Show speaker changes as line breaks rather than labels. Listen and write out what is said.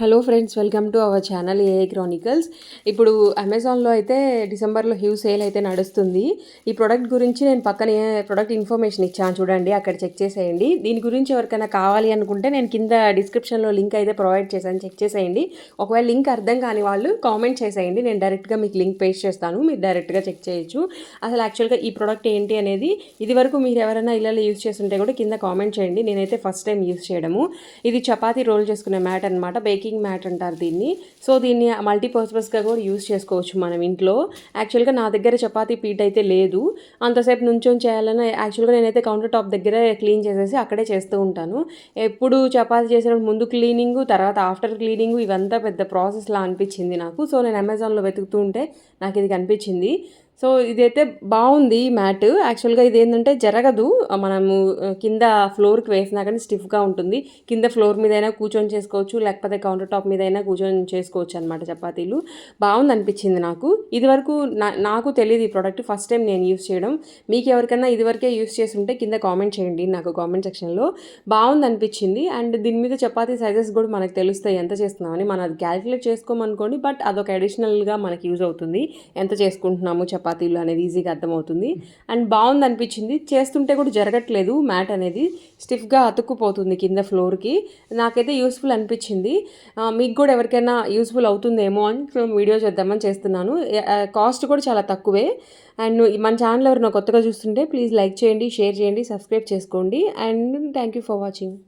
Hello friends welcome to our channel AI chronicles ఇప్పుడు అమెజాన్లో అయితే డిసెంబర్లో హ్యూ సేల్ అయితే నడుస్తుంది. ఈ ప్రోడక్ట్ గురించి నేను పక్కనే ప్రోడక్ట్ ఇన్ఫర్మేషన్ ఇచ్చాను చూడండి అక్కడ చెక్ చేసేయండి. దీని గురించి ఎవరికైనా కావాలి అనుకుంటే నేను కింద డిస్క్రిప్షన్లో లింక్ అయితే ప్రొవైడ్ చేశాను చెక్ చేసేయండి. ఒకవేళ లింక్ అర్థం కాని వాళ్ళు కామెంట్ చేసేయండి. నేను డైరెక్ట్గా మీకు లింక్ పేస్ట్ చేస్తాను మీరు డైరెక్ట్గా చెక్ చేయొచ్చు. అసలు యాక్చువల్గా ఈ ప్రోడక్ట్ ఏంటి అనేది ఇది వరకు మీరు ఎవరైనా ఇళ్ళలో యూస్ చేస్తుంటే కూడా కింద కామెంట్ చేయండి. నేనైతే ఫస్ట్ టైం యూస్ చేయడము. ఇది చపాతీ రోల్ చేసుకునే మ్యాట్ అనమాట బేకింగ్ మ్యాట్ అంటారు దీన్ని. సో దీన్ని మల్టీపర్పస్గా కూడా యూస్ చేసుకోవచ్చు మనం ఇంట్లో. యాక్చువల్గా నా దగ్గర చపాతీ పీట్ అయితే లేదు. అంతసేపు నుంచొని చేయాలని యాక్చువల్గా నేనైతే కౌంటర్ టాప్ దగ్గర క్లీన్ చేసేసి అక్కడే చేస్తూ ఉంటాను. ఎప్పుడు చపాతీ చేసినప్పుడు ముందు క్లీనింగ్ తర్వాత ఆఫ్టర్ క్లీనింగ్ ఇవంతా పెద్ద ప్రాసెస్లా అనిపించింది నాకు. సో నేను అమెజాన్లో వెతుకుతూ ఉంటే నాకు ఇది కనిపించింది. సో ఇదైతే బాగుంది మ్యాట్. యాక్చువల్గా ఇది ఏంటంటే జరగదు మనము కింద ఫ్లోర్కి వేసినా కానీ స్టిఫ్గా ఉంటుంది. కింద ఫ్లోర్ మీద అయినా కూర్చొని చేసుకోవచ్చు లేకపోతే కౌంటర్ టాప్ మీద అయినా కూర్చొని చేసుకోవచ్చు అనమాట చపాతీలు. బాగుంది అనిపించింది నాకు. ఇదివరకు నా నాకు తెలియదు ఈ ప్రోడక్ట్. ఫస్ట్ టైం నేను యూస్ చేయడం. మీకు ఎవరికైనా ఇదివరకే యూస్ చేసి ఉంటే కింద కామెంట్ చేయండి నాకు కామెంట్ సెక్షన్లో. బాగుంది అనిపించింది అండ్ దీని మీద చపాతీ సైజెస్ కూడా మనకు తెలుస్తాయి ఎంత చేస్తున్నామని. మనం అది క్యాలిక్యులేట్ చేసుకోమనుకోండి బట్ అదొక అడిషనల్గా మనకి యూజ్ అవుతుంది. ఎంత చేసుకుంటున్నాము చపాతీ చపాతీలు అనేది ఈజీగా అర్థమవుతుంది. అండ్ బాగుంది అనిపించింది. చేస్తుంటే కూడా జరగట్లేదు మ్యాట్ అనేది. స్టిఫ్గా అతుక్కుపోతుంది కింద ఫ్లోర్కి. నాకైతే యూస్ఫుల్ అనిపించింది. మీకు కూడా ఎవరికైనా యూస్ఫుల్ అవుతుందేమో అని వీడియో చేద్దామని చేస్తున్నాను. కాస్ట్ కూడా చాలా తక్కువే. అండ్ మన ఛానల్ ఎవరైనా కొత్తగా చూస్తుంటే ప్లీజ్ లైక్ చేయండి షేర్ చేయండి సబ్స్క్రైబ్ చేసుకోండి. And thank you for watching.